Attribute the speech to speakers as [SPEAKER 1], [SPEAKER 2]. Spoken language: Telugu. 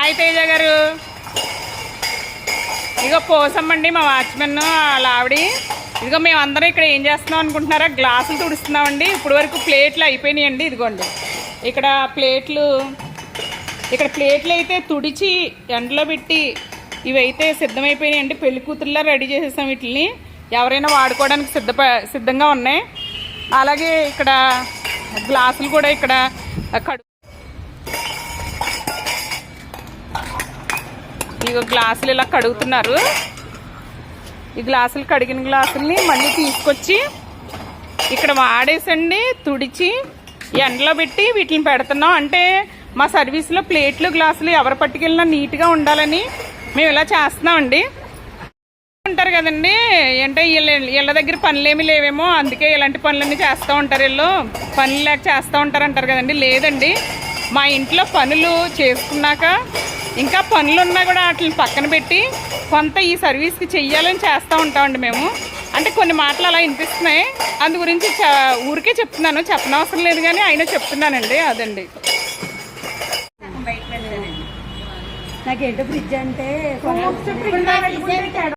[SPEAKER 1] హాయ్ తేజ గారు. ఇగో పోసమ్మండి మా వాచ్మెన్ వాళ్ళ ఆవిడ. ఇదిగో మేము అందరం ఇక్కడ ఏం చేస్తున్నాం అనుకుంటున్నారా? గ్లాసులు తుడుస్తున్నామండి. ఇప్పుడు వరకు ప్లేట్లు అయిపోయినాయండి ఇదిగోండి. ఇక్కడ ప్లేట్లు ఇక్కడ ప్లేట్లు అయితే తుడిచి ఎండలో పెట్టి ఇవైతే సిద్ధమైపోయినాయండి. పెళ్ళి కూతురులా రెడీ చేసేసాం వీటిని ఎవరైనా వాడుకోవడానికి సిద్ధప సిద్ధంగా ఉన్నాయి. అలాగే ఇక్కడ గ్లాసులు కూడా ఇక్కడ కడు ఇక గ్లాసులు ఇలా కడుగుతున్నారు. ఈ గ్లాసులు కడిగిన గ్లాసుల్ని మళ్ళీ తీసుకొచ్చి ఇక్కడ వాడేసండి తుడిచి ఎండలో పెట్టి వీటిని పెడుతున్నాం. అంటే మా సర్వీస్లో ప్లేట్లు గ్లాసులు ఎవరు పట్టుకెళ్ళినా నీట్గా ఉండాలని మేము ఇలా చేస్తున్నామండి. ఉంటారు కదండి అంటే వీళ్ళ వీళ్ళ దగ్గర పనులేమి లేవేమో అందుకే ఇలాంటి పనులన్నీ చేస్తూ ఉంటారు వీళ్ళు. పనులు లేక చేస్తూ ఉంటారు అంటారు కదండి లేదండి. మా ఇంట్లో పనులు చేసుకున్నాక ఇంకా పనులు ఉన్నా కూడా వాటిని పక్కన పెట్టి కొంత ఈ సర్వీస్కి చెయ్యాలని చేస్తూ ఉంటామండి మేము. అంటే కొన్ని మాటలు అలా వినిపిస్తున్నాయి. అందు గురించి చ- ఊరికే చెప్తున్నాను. చెప్పనవసరం లేదు కానీ అయినా చెప్తున్నానండి. అదండి.
[SPEAKER 2] నాకేంటో ఫ్రిడ్జ్ అంటే